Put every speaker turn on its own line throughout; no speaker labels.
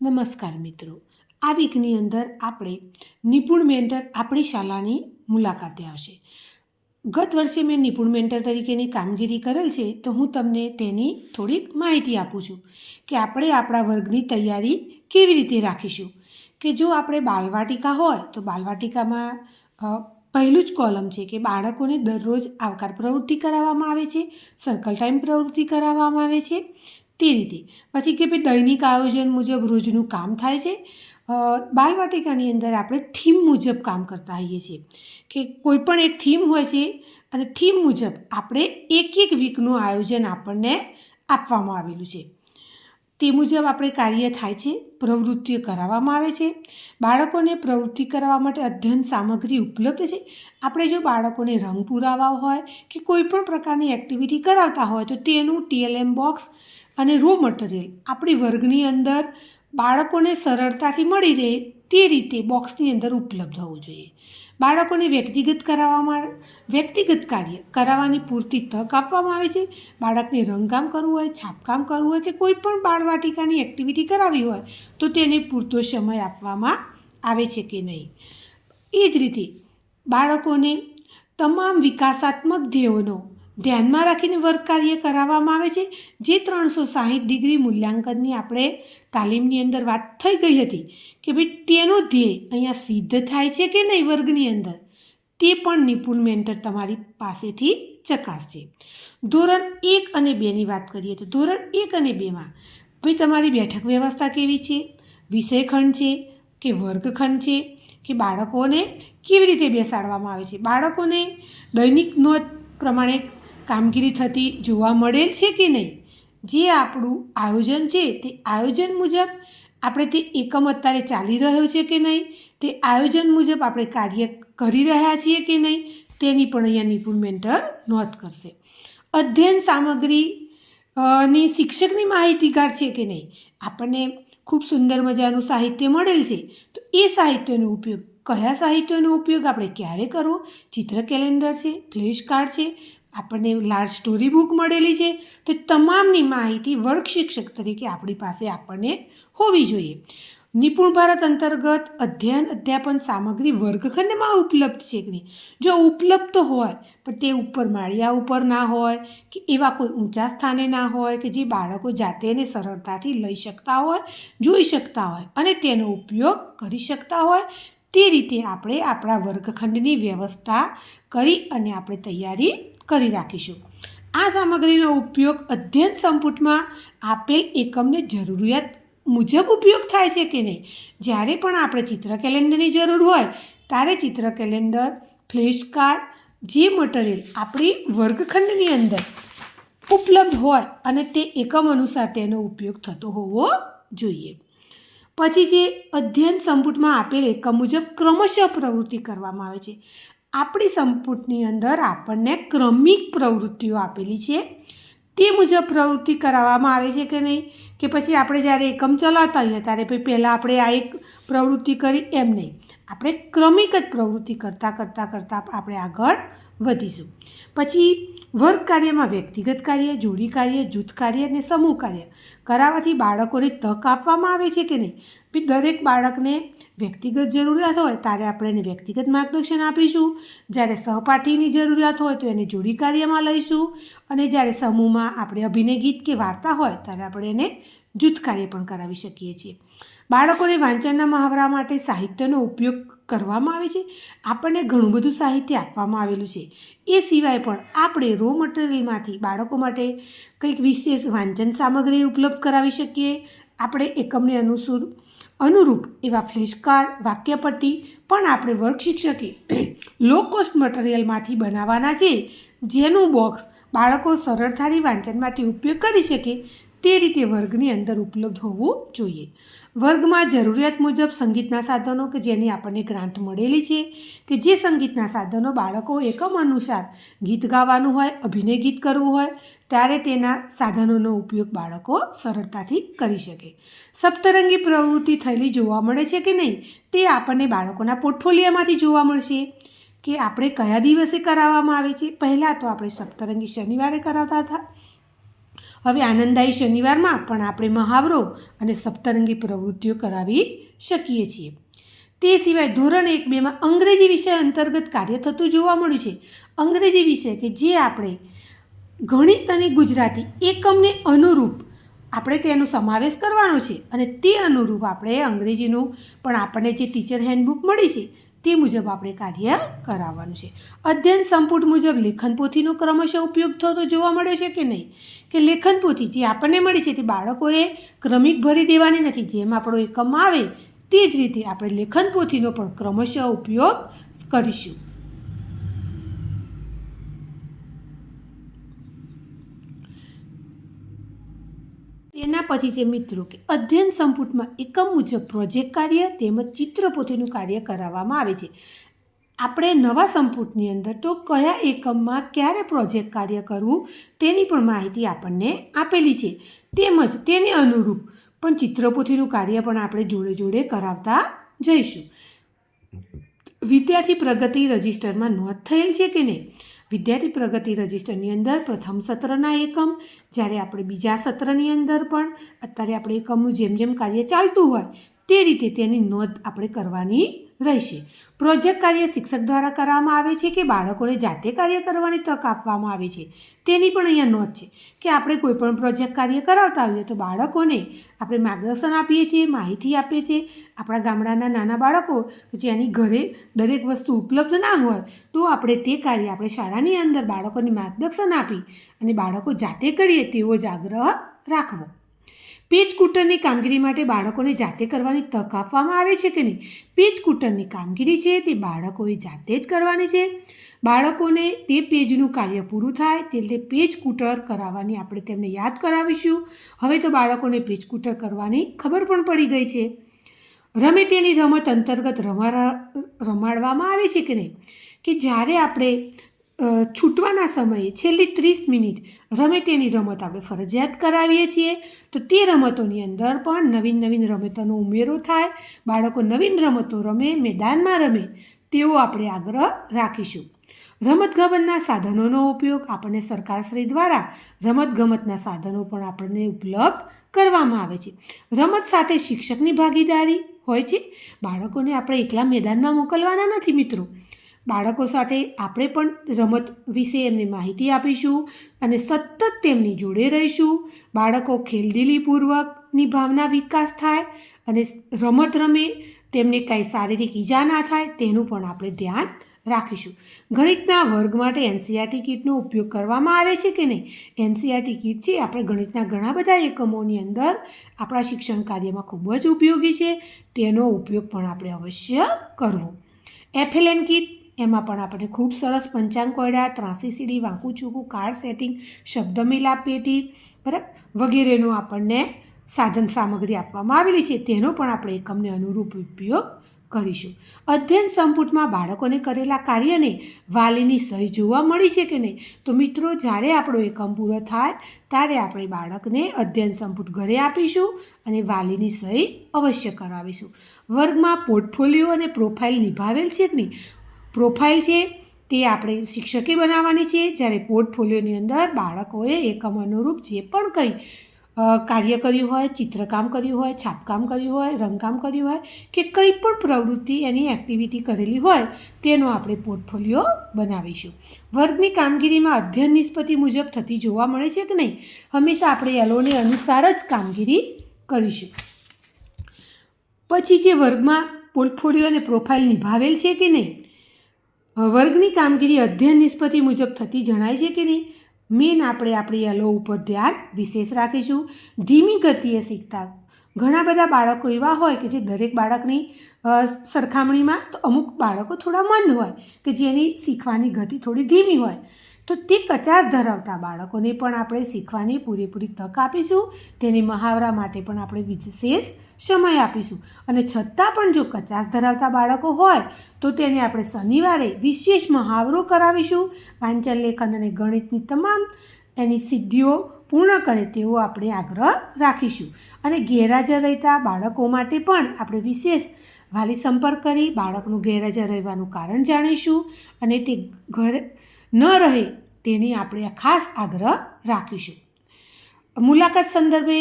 નમસ્કાર મિત્રો. આ વીકની અંદર આપણે નિપુણ મેન્ટર આપણી શાળાની મુલાકાતે આવશે. ગત વર્ષે મેં નિપુણ મેન્ટર તરીકેની કામગીરી કરેલ છે તો હું તમને તેની થોડીક માહિતી આપું છું કે આપણે આપણા વર્ગની તૈયારી કેવી રીતે રાખીશું. કે જો આપણે બાલવાટિકા હોય તો બાલવાટિકામાં પહેલું જ કોલમ છે કે બાળકોને દરરોજ આવકાર પ્રવૃત્તિ કરાવવામાં આવે છે સર્કલ ટાઈમ પ્રવૃત્તિ કરાવવામાં આવે છે તે રીતે. પછી કે ભાઈ દૈનિક આયોજન મુજબ રોજનું કામ થાય છે. બાલવાટિકાની અંદર આપણે થીમ મુજબ કામ કરતા હોઈએ છીએ. કે કોઈ પણ એક થીમ હોય છે અને થીમ મુજબ આપણે એક એક વીકનું આયોજન આપણને આપવામાં આવેલું છે. તે મુજબ આપણે કાર્ય થાય છે, પ્રવૃત્તિઓ કરાવવામાં આવે છે. બાળકોને પ્રવૃત્તિ કરાવવા માટે અધ્યયન સામગ્રી ઉપલબ્ધ છે. આપણે જો બાળકોને રંગ પુરાવા હોય કે કોઈ પણ પ્રકારની એક્ટિવિટી કરાવતા હોય તો તેનું ટીએલએમ બોક્સ અને રો મટીરિયલ આપણી વર્ગની અંદર બાળકોને સરળતાથી મળી રહે તે રીતે બોક્સની અંદર ઉપલબ્ધ હોવું જોઈએ. બાળકોને વ્યક્તિગત કરાવવામાં વ્યક્તિગત કાર્ય કરાવવાની પૂરતી તક આપવામાં આવે છે. બાળકને રંગકામ કરવું હોય, છાપકામ કરવું હોય કે કોઈ પણ બાળવાટિકાની એક્ટિવિટી કરાવી હોય તો તેને પૂરતો સમય આપવામાં આવે છે કે નહીં. એ જ રીતે બાળકોને તમામ વિકાસાત્મક ધ્યેયોનો ધ્યાનમાં રાખીને વર્ગ કાર્ય કરાવવામાં આવે છે, જે ત્રણસો સાહીઠ ડિગ્રી મૂલ્યાંકનની આપણે તાલીમની અંદર વાત થઈ ગઈ હતી કે ભાઈ તેનો ધ્યેય અહીંયા સિદ્ધ થાય છે કે નહીં વર્ગની અંદર? તે પણ નિપુણ મેન્ટર તમારી પાસેથી ચકાસશે ધોરણ એક અને બેની વાત કરીએ તો ધોરણ એક અને બેમાં ભાઈ તમારી બેઠક વ્યવસ્થા કેવી છે? વિષયખંડ છે કે વર્ગખંડ છે? કે બાળકોને કેવી રીતે બેસાડવામાં આવે છે? બાળકોને દૈનિક નોંધ પ્રમાણે કામગીરી થતી જોવા મળેલ છે કે નહીં? જે આપણું આયોજન છે તે આયોજન મુજબ આપણે તે એકમ અત્યારે ચાલી રહ્યો છે કે નહીં? તે આયોજન મુજબ આપણે કાર્ય કરી રહ્યા છીએ કે નહીં? તેની પણ અહીંયા નિપુણ મેન્ટર નોંધ કરશે. અધ્યયન સામગ્રી ની શિક્ષકની માહિતીગાર છે કે નહીં? આપણને ખૂબ સુંદર મજાનું સાહિત્ય મળેલ છે. તો એ સાહિત્યનો ઉપયોગ, કયા સાહિત્યનો ઉપયોગ આપણે ક્યારે કરવો? ચિત્ર કેલેન્ડર છે ફ્લેશ કાર્ડ છે આપણને લાર્જ સ્ટોરી બુક મળેલી છે, તે તમામની માહિતી વર્ગ શિક્ષક તરીકે આપણી પાસે આપણને હોવી જોઈએ. નિપુણ ભારત અંતર્ગત અધ્યયન, અધ્યાપન સામગ્રી વર્ગખંડમાં ઉપલબ્ધ છે કે નહીં? જો ઉપલબ્ધ હોય, પણ તે ઉપર માળિયા ઉપર ના હોય, કે એવા કોઈ ઊંચા સ્થાને ના હોય, કે જે બાળકો જાતે એને સરળતાથી લઈ શકતા હોય, જોઈ શકતા હોય અને તેનો ઉપયોગ કરી શકતા હોય, તે રીતે આપણે આપણા વર્ગખંડની વ્યવસ્થા કરી અને આપણે તૈયારી કરી રાખીશું. આ સામગ્રીનો ઉપયોગ અધ્યયન સંપુટમાં આપેલ એકમને જરૂરિયાત મુજબ ઉપયોગ થાય છે કે નહીં? જ્યારે પણ આપણે ચિત્ર કેલેન્ડરની જરૂર હોય, ત્યારે ચિત્ર કેલેન્ડર, ફ્લેશ કાર્ડ, જે મટીરિયલ આપણી વર્ગખંડની અંદર ઉપલબ્ધ હોય અને તે એકમ અનુસાર તેનો ઉપયોગ થતો હોવો જોઈએ. પછી જે અધ્યયન સંપુટમાં આપેલ એકમ મુજબ ક્રમશઃ પ્રવૃત્તિ કરવામાં આવે છે. આપણી સંપુટની અંદર આપણને ક્રમિક પ્રવૃત્તિઓ આપેલી છે. તે મુજબ પ્રવૃત્તિ કરાવવામાં આવે છે કે નહીં? કે પછી આપણે જ્યારે એકમ ચલાવતા હોઈએ ત્યારે ભાઈ પહેલાં આપણે આ એક પ્રવૃત્તિ કરી, એમ નહીં. આપણે ક્રમિક જ પ્રવૃત્તિ કરતાં કરતાં કરતાં આપણે આગળ વધીશું. પછી વર્ગ કાર્યમાં વ્યક્તિગત કાર્ય, જોડી કાર્ય, જૂથ કાર્ય અને સમૂહ કાર્ય કરાવવાથી બાળકોને તક આપવામાં આવે છે કે નહીં? દરેક બાળકને વ્યક્તિગત જરૂરિયાત હોય ત્યારે આપણે એને વ્યક્તિગત માર્ગદર્શન આપીશું. જ્યારે સહપાઠીની જરૂરિયાત હોય તો એને જોડી કાર્યમાં લઈશું. અને જ્યારે સમૂહમાં આપણે અભિનય ગીત કે વાર્તા હોય ત્યારે આપણે એને જૂથ કાર્ય પણ કરાવી શકીએ છીએ. બાળકોને વાંચનના મહાવરા માટે સાહિત્યનો ઉપયોગ કરવામાં આવે છે. આપણને ઘણું બધું સાહિત્ય આપવામાં આવેલું છે. એ સિવાય પણ આપણે રો મટીરિયલમાંથી બાળકો માટે કંઈક વિશેષ વાંચન સામગ્રી ઉપલબ્ધ કરાવી શકીએ. આપણે એકમને અનુસૂર અનુરૂપ એવા ફ્લેશકાર્ડ, વાક્યપટ્ટી પણ આપણે વર્ગ શિક્ષકે લો કોસ્ટ મટીરિયલમાંથી બનાવવાના છે, જેનું બોક્સ બાળકો સરળતાથી વાંચન માટે ઉપયોગ કરી શકે તે રીતે વર્ગની અંદર ઉપલબ્ધ હોવું જોઈએ. વર્ગમાં જરૂરિયાત મુજબ સંગીતના સાધનો કે જેની આપણને ગ્રાન્ટ મળેલી છે, કે જે સંગીતના સાધનો બાળકો એકમ અનુસાર ગીત ગાવાનું હોય, અભિનય ગીત કરવું હોય ત્યારે તેના સાધનોનો ઉપયોગ બાળકો સરળતાથી કરી શકે. સપ્તરંગી પ્રવૃત્તિ થયેલી જોવા મળે છે કે નહીં, તે આપણને બાળકોના પોર્ટફોલિયામાંથી જોવા મળશે. કે આપણે કયા દિવસે કરાવવામાં આવે છે? પહેલાં તો આપણે સપ્તરંગી શનિવારે કરાવતા હતા. હવે આનંદાયી શનિવારમાં પણ આપણે મહાવરો અને સપ્તરંગી પ્રવૃત્તિઓ કરાવી શકીએ છીએ. તે સિવાય ધોરણ એક બેમાં અંગ્રેજી વિષય અંતર્ગત કાર્ય થતું જોવા મળ્યું છે. અંગ્રેજી વિષય કે જે આપણે ગણિત અને ગુજરાતી એકમને અનુરૂપ આપણે તેનો સમાવેશ કરવાનો છે અને તે અનુરૂપ આપણે અંગ્રેજીનું પણ આપણને જે ટીચર હેન્ડબુક મળી છે તે મુજબ આપણે કાર્ય કરાવવાનું છે. અધ્યયન સંપુટ મુજબ લેખન પોથીનો ક્રમશઃ ઉપયોગ થતો જોવા મળ્યો છે કે નહીં? કે લેખન પોથી જે આપણને મળી છે તે બાળકોએ ક્રમિક ભરી દેવાની નથી, જેમ આપણો એકમ આવે તે જ રીતે આપણે લેખન પોથીનો પણ ક્રમશઃ ઉપયોગ કરીશું. તેના પછી છે મિત્રો કે અધ્યયન સંપુટમાં એકમ મુજબ પ્રોજેક્ટ કાર્ય તેમજ ચિત્ર પોથીનું કાર્ય કરાવવામાં આવે છે. આપણે નવા સંપુટની અંદર તો કયા એકમમાં ક્યારે પ્રોજેક્ટ કાર્ય કરવું તેની પણ માહિતી આપણને આપેલી છે. તેમજ તેને અનુરૂપ પણ ચિત્રપોથીનું કાર્ય પણ આપણે જોડે જોડે કરાવતા જઈશું. વિદ્યાર્થી પ્રગતિ રજિસ્ટરમાં નોંધ થયેલ છે કે નહીં? વિદ્યાર્થી પ્રગતિ રજિસ્ટરની અંદર પ્રથમ સત્રના એકમ, જ્યારે આપણે બીજા સત્રની અંદર પણ, અત્યારે આપણે એકમનું જેમ જેમ કાર્ય ચાલતું હોય, તે રીતે તેની નોંધ આપણે કરવાની રહેશે. પ્રોજેક્ટ કાર્ય શિક્ષક દ્વારા કરવામાં આવે છે કે બાળકોને જાતે કાર્ય કરવાની તક આપવામાં આવે છે? તેની પણ અહીંયા નોંધ છે કે આપણે કોઈપણ પ્રોજેક્ટ કાર્ય કરાવતા હોઈએ તો બાળકોને આપણે માર્ગદર્શન આપીએ છીએ, માહિતી આપીએ છીએ. આપણા ગામડાના નાના બાળકો કે જેની ઘરે દરેક વસ્તુ ઉપલબ્ધ ના હોય તો આપણે તે કાર્ય આપણે શાળાની અંદર બાળકોને માર્ગદર્શન આપી અને બાળકો જાતે કરીએ તેવો જ આગ્રહ રાખવો. પેજ કૂટરની કામગીરી માટે બાળકોને જાતે કરવાની તક આપવામાં આવે છે કે નહીં? પીચ કૂટરની કામગીરી છે તે બાળકોએ જાતે જ કરવાની છે. બાળકોને તે પેજનું કાર્ય પૂરું થાય તે પેજ કૂટર કરાવવાની આપણે તેમને યાદ કરાવીશું. હવે તો બાળકોને પેજ કૂટર કરવાની ખબર પણ પડી ગઈ છે. રમે તેની રમત અંતર્ગત રમાડા રમાડવામાં આવે છે કે નહીં? કે જ્યારે આપણે છૂટવાના સમયે છેલ્લી ત્રીસ મિનિટ રમે તેની રમત આપણે ફરજિયાત કરાવીએ છીએ. તો તે રમતોની અંદર પણ નવીન નવીન રમતોનો ઉમેરો થાય, બાળકો નવીન રમતો રમે, મેદાનમાં રમે તેવો આપણે આગ્રહ રાખીશું. રમતગમતના સાધનોનો ઉપયોગ આપણને સરકારશ્રી દ્વારા રમતગમતના સાધનો પણ આપણને ઉપલબ્ધ કરવામાં આવે છે. રમત સાથે શિક્ષકની ભાગીદારી હોય છે. બાળકોને આપણે એકલા મેદાનમાં મોકલવાના નથી મિત્રો. બાળકો સાથે આપણે પણ રમત વિશે એમને માહિતી આપીશું અને સતત તેમની જોડે રહીશું. બાળકો ખેલદિલીપૂર્વકની ભાવના વિકાસ થાય અને રમત રમે, તેમને કાંઈ શારીરિક ઈજા ના થાય તેનું પણ આપણે ધ્યાન રાખીશું. ગણિતના વર્ગ માટે એનસીઆરટી કીટનો ઉપયોગ કરવામાં આવે છે કે નહીં? એનસીઆરટી કીટ છે, આપણે ગણિતના ઘણા બધા એકમોની અંદર આપણા શિક્ષણ કાર્યમાં ખૂબ જ ઉપયોગી છે. તેનો ઉપયોગ પણ આપણે અવશ્ય કરવો. એફએલએન કીટ એમાં પણ આપણે ખૂબ સરસ પંચાંગ કોયડા ત્રાસી સીડી, વાંકું ચૂકું, કાર સેટિંગ, શબ્દ મિલાપ પેટી, બરાબર? વગેરેનું આપણને સાધન સામગ્રી આપવામાં આવેલી છે. તેનો પણ આપણે એકમને અનુરૂપ ઉપયોગ કરીશું. અધ્યયન સંપુટમાં બાળકોને કરેલા કાર્યને વાલીની સહી જોવા મળી છે કે નહીં? તો મિત્રો, જ્યારે આપણો એકમ પૂરો થાય, ત્યારે આપણે બાળકને અધ્યયન સંપુટ ઘરે આપીશું અને વાલીની સહી અવશ્ય કરાવીશું. વર્ગમાં પોર્ટફોલિયો અને પ્રોફાઇલ નિભાવેલ છે કે નહીં? પ્રોફાઇલ છે તે આપણે શિક્ષકે બનાવવાની છે. જ્યારે પોર્ટફોલિયોની અંદર બાળકોએ એકમ અનુરૂપ જે પણ કંઈ કાર્ય કર્યું હોય, ચિત્રકામ કર્યું હોય, છાપકામ કર્યું હોય, રંગકામ કર્યું હોય કે કંઈ પણ પ્રવૃત્તિ એની એક્ટિવિટી કરેલી હોય તેનો આપણે પોર્ટફોલિયો બનાવીશું. વર્ગની કામગીરીમાં અધ્યયન નિષ્પત્તિ મુજબ થતી જોવા મળે છે કે નહીં? હંમેશા આપણે એલોને અનુસાર જ કામગીરી કરીશું. પછી જે વર્ગમાં પોર્ટફોલિયો અને પ્રોફાઇલ નિભાવેલ છે કે નહીં? વર્ગની કામગીરી અધ્યયન નિષ્પતિ મુજબ થતી જણાય છે કે નહીં? મેન આપણે આપણી યલો ઉપર ધ્યાન વિશેષ રાખીશું. ધીમી ગતિએ શીખતા ઘણા બધા બાળકો એવા હોય કે જે દરેક બાળકની સરખામણીમાં તો અમુક બાળકો થોડા મંદ હોય કે જેની શીખવાની ગતિ થોડી ધીમી હોય. તો તે કચાશ ધરાવતા બાળકોને પણ આપણે શીખવાની પૂરેપૂરી તક આપીશું. તેની મહાવરા માટે પણ આપણે વિશેષ સમય આપીશું. અને છતાં પણ જો કચાશ ધરાવતા બાળકો હોય, તો તેને આપણે શનિવારે વિશેષ મહાવરો કરાવીશું. વાંચન, લેખન અને ગણિતની તમામ એની સિદ્ધિઓ પૂર્ણ કરે તેવો આપણે આગ્રહ રાખીશું. અને ગેરહાજર રહેતા બાળકો માટે પણ આપણે વિશેષ વાલી સંપર્ક કરી બાળકનું ગેરહાજર રહેવાનું કારણ જાણીશું. અને તે ઘર ન રહે તેની આપણે ખાસ આગ્રહ રાખીશું. મુલાકાત સંદર્ભે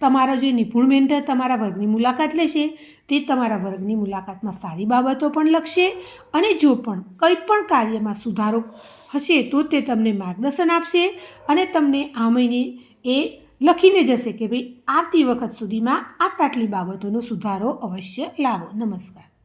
તમારો જે નિપુણ મેન્ટર તમારા વર્ગની મુલાકાત લેશે, તે તમારા વર્ગની મુલાકાતમાં સારી બાબતો પણ લખશે અને જો પણ કંઈ પણ કાર્યમાં સુધારો હશે તો તે તમને માર્ગદર્શન આપશે અને તમને આ મહિને એ લખીને જશે કે ભાઈ આવતી વખત સુધીમાં આ આટલી બાબતોનો સુધારો અવશ્ય લાવો. નમસ્કાર.